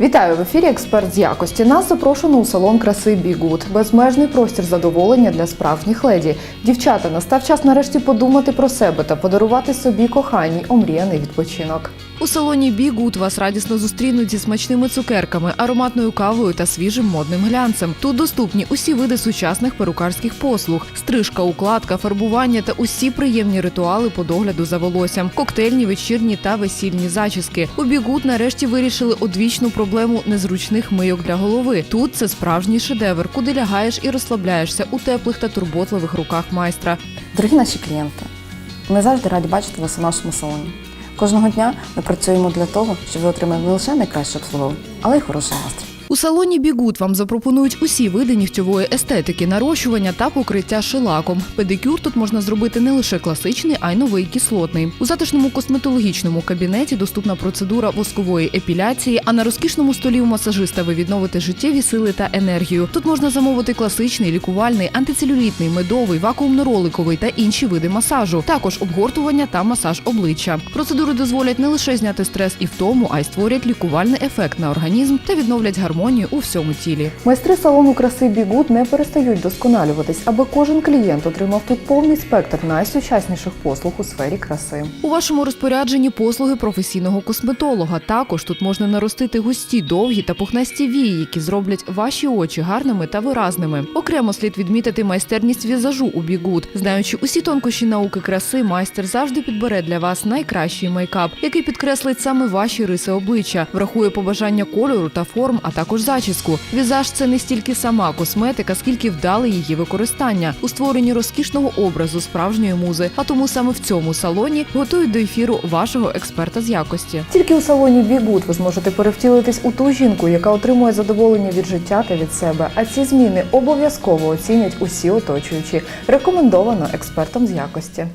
Вітаю в ефірі Експерт з якості. Нас запрошено у салон краси Бігуд. Безмежний простір задоволення для справжніх леді. Дівчата, настав час нарешті подумати про себе та подарувати собі коханій омріяний відпочинок. У салоні Бігуд вас радісно зустрінуть зі смачними цукерками, ароматною кавою та свіжим модним глянцем. Тут доступні усі види сучасних перукарських послуг: стрижка, укладка, фарбування та усі приємні ритуали по догляду за волоссям, коктейльні, вечірні та весільні зачіски. У Бігуд нарешті вирішили одвічну проблему незручних мийок для голови. Тут це справжній шедевр, куди лягаєш і розслабляєшся у теплих та турботливих руках майстра. Дорогі наші клієнти, ми завжди раді бачити вас у нашому салоні. Кожного дня ми працюємо для того, щоб ви отримали не лише найкраще обслуговування, але й хороший настрій. У салоні Бігуд вам запропонують усі види нігтєвої естетики, нарощування та покриття шилаком. Педикюр тут можна зробити не лише класичний, а й новий кислотний. У затишному косметологічному кабінеті доступна процедура воскової епіляції, а на розкішному столі у масажиста ви відновите життєві сили та енергію. Тут можна замовити класичний, лікувальний, антицелюлітний, медовий, вакуумно-роликовий та інші види масажу. Також обгортування та масаж обличчя. Процедури дозволять не лише зняти стрес і втому, а й створять лікувальний ефект на організм та відновлять гармонію у всьому тілі. Майстри салону краси Бігуд не перестають досконалюватись, аби кожен клієнт отримав тут повний спектр найсучасніших послуг у сфері краси. У вашому розпорядженні послуги професійного косметолога. Також тут можна наростити густі, довгі та пухнасті вії, які зроблять ваші очі гарними та виразними. Окремо слід відмітити майстерність візажу у Бігуд. Знаючи усі тонкощі науки краси, майстер завжди підбере для вас найкращий мейкап, який підкреслить саме ваші риси обличчя, врахує побажання кольору та форм, а також зачіску. Візаж це не стільки сама косметика, скільки вдале її використання у створенні розкішного образу справжньої музи. А тому саме в цьому салоні готують до ефіру вашого експерта з якості. Тільки у салоні Бігуд ви зможете перевтілитись у ту жінку, яка отримує задоволення від життя та від себе. А ці зміни обов'язково оцінять усі оточуючі. Рекомендовано експертом з якості.